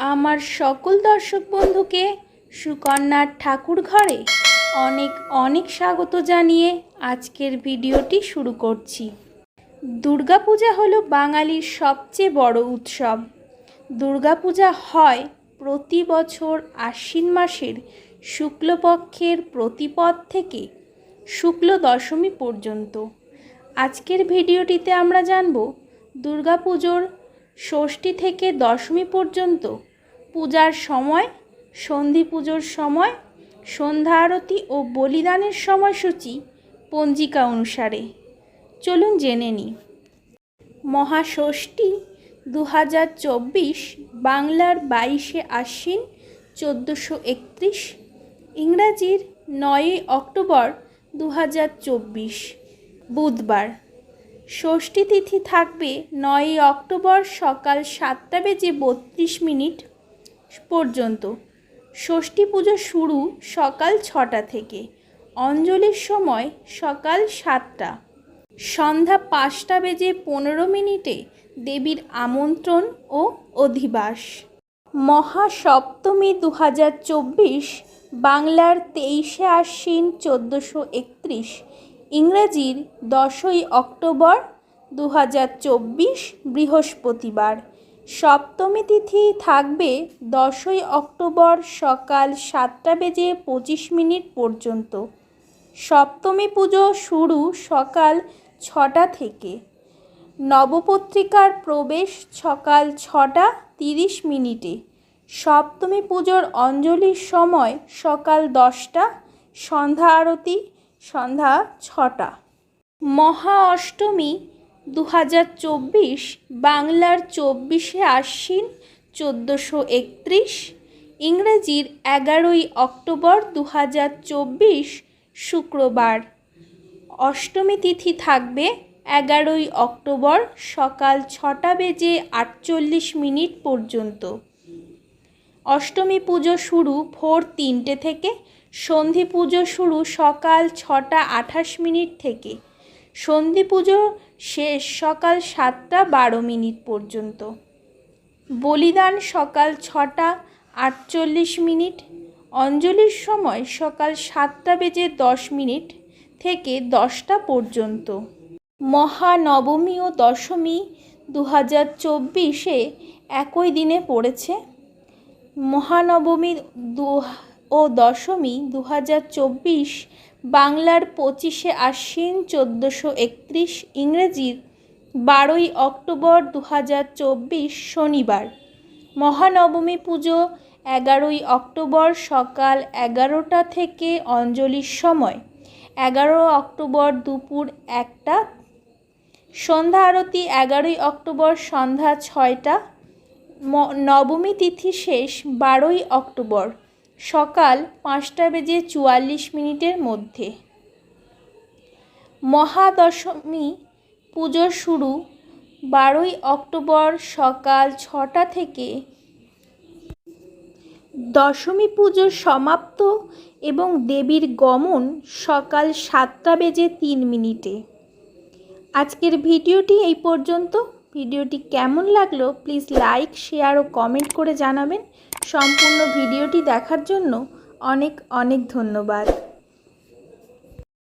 আমার সকল দর্শক বন্ধুকে সুকন্যার ঠাকুর ঘরে অনেক অনেক স্বাগত জানিয়ে আজকের ভিডিওটি শুরু করছি। দুর্গাপূজা হলো বাঙালির সবচেয়ে বড় উৎসব। দুর্গাপূজা হয় প্রতি বছর আশ্বিন মাসের শুক্লপক্ষের প্রতিপদ থেকে শুক্ল দশমী পর্যন্ত। আজকের ভিডিওটিতে আমরা জানব দুর্গাপুজোর ষষ্ঠী থেকে দশমী পর্যন্ত পূজার সময়, সন্ধি পুজোর সময়, সন্ধ্যা আরতি ও বলিদানের সময়সূচি পঞ্জিকা অনুসারে। চলুন জেনে নিই। মহাষষ্ঠী দু হাজার চব্বিশ বাংলার বাইশে আশ্বিন চোদ্দোশো একত্রিশ, ইংরাজির নয়ই অক্টোবর দু হাজার চব্বিশ, বুধবার। ষষ্ঠী তিথি থাকবে নয়ই অক্টোবর সকাল সাতটা বেজে বত্রিশ মিনিট পর্যন্ত। ষষ্ঠী পুজো শুরু সকাল ছটা থেকে। অঞ্জলির সময় সকাল সাতটা। সন্ধ্যা পাঁচটা বেজে পনেরো মিনিটে দেবীর আমন্ত্রণ ও অধিবাস। মহাসপ্তমী দু হাজার চব্বিশ, বাংলার তেইশে আশ্বিন চোদ্দোশো একত্রিশ ইংরেজির দশই অক্টোবর দু হাজার চব্বিশ বৃহস্পতিবার। সপ্তমী তিথি থাকবে দশই অক্টোবর সকাল সাতটা বেজে পঁচিশ মিনিট পর্যন্ত। সপ্তমী পুজো শুরু সকাল ছটা থেকে। নবপত্রিকার প্রবেশ সকাল ছটা তিরিশ মিনিটে। সপ্তমী পুজোর অঞ্জলির সময় সকাল দশটা। সন্ধ্যা আরতি সন্ধ্যা ছটা। মহা অষ্টমী দু হাজার চব্বিশ, বাংলার চব্বিশে আশ্বিন চোদ্দোশো একত্রিশ, ইংরেজির এগারোই অক্টোবর দু হাজার চব্বিশ, শুক্রবার। অষ্টমী তিথি থাকবে এগারোই অক্টোবর সকাল ছটা বেজে আটচল্লিশ মিনিট পর্যন্ত। অষ্টমী পুজো শুরু ভোর তিনটে থেকে, সন্ধি পুজো শুরু সকাল ছটা আঠাশ মিনিট থেকে। সন্ধি পুজো শেষ সকাল সাতটা বারো মিনিট পর্যন্ত। বলিদান সকাল ছটা আটচল্লিশ মিনিট, অঞ্জলির সময় সকাল সাতটা বেজে দশ মিনিট থেকে দশটা পর্যন্ত। মহানবমী ও দশমী দু হাজার চব্বিশে একই দিনে পড়েছে। মহানবমী ও দশমী দু হাজার চব্বিশ বাংলার পঁচিশে আশ্বিন চোদ্দোশো একত্রিশ ইংরেজির বারোই অক্টোবর দু হাজার চব্বিশ শনিবার। মহানবমী পুজো এগারোই অক্টোবর সকাল এগারোটা থেকে অঞ্জলির সময়। এগারো অক্টোবর দুপুর একটা। সন্ধ্যা আরতি এগারোই অক্টোবর সন্ধ্যা ছয়টা। নবমী তিথি শেষ বারোই অক্টোবর, সকাল পাঁচটা বেজে চুয়াল্লিশ মিনিটের মধ্যে। মহাদশমী পুজো শুরু বারোই অক্টোবর সকাল ছটা থেকে। দশমী পুজো সমাপ্ত এবং দেবীর গমন সকাল সাতটা বেজে তিন মিনিটে। আজকের ভিডিওটি এই পর্যন্ত। ভিডিওটি কেমন লাগল প্লিজ লাইক শেয়ার ও কমেন্ট করে জানাবেন। সম্পূর্ণ ভিডিওটি দেখার জন্য অনেক অনেক ধন্যবাদ।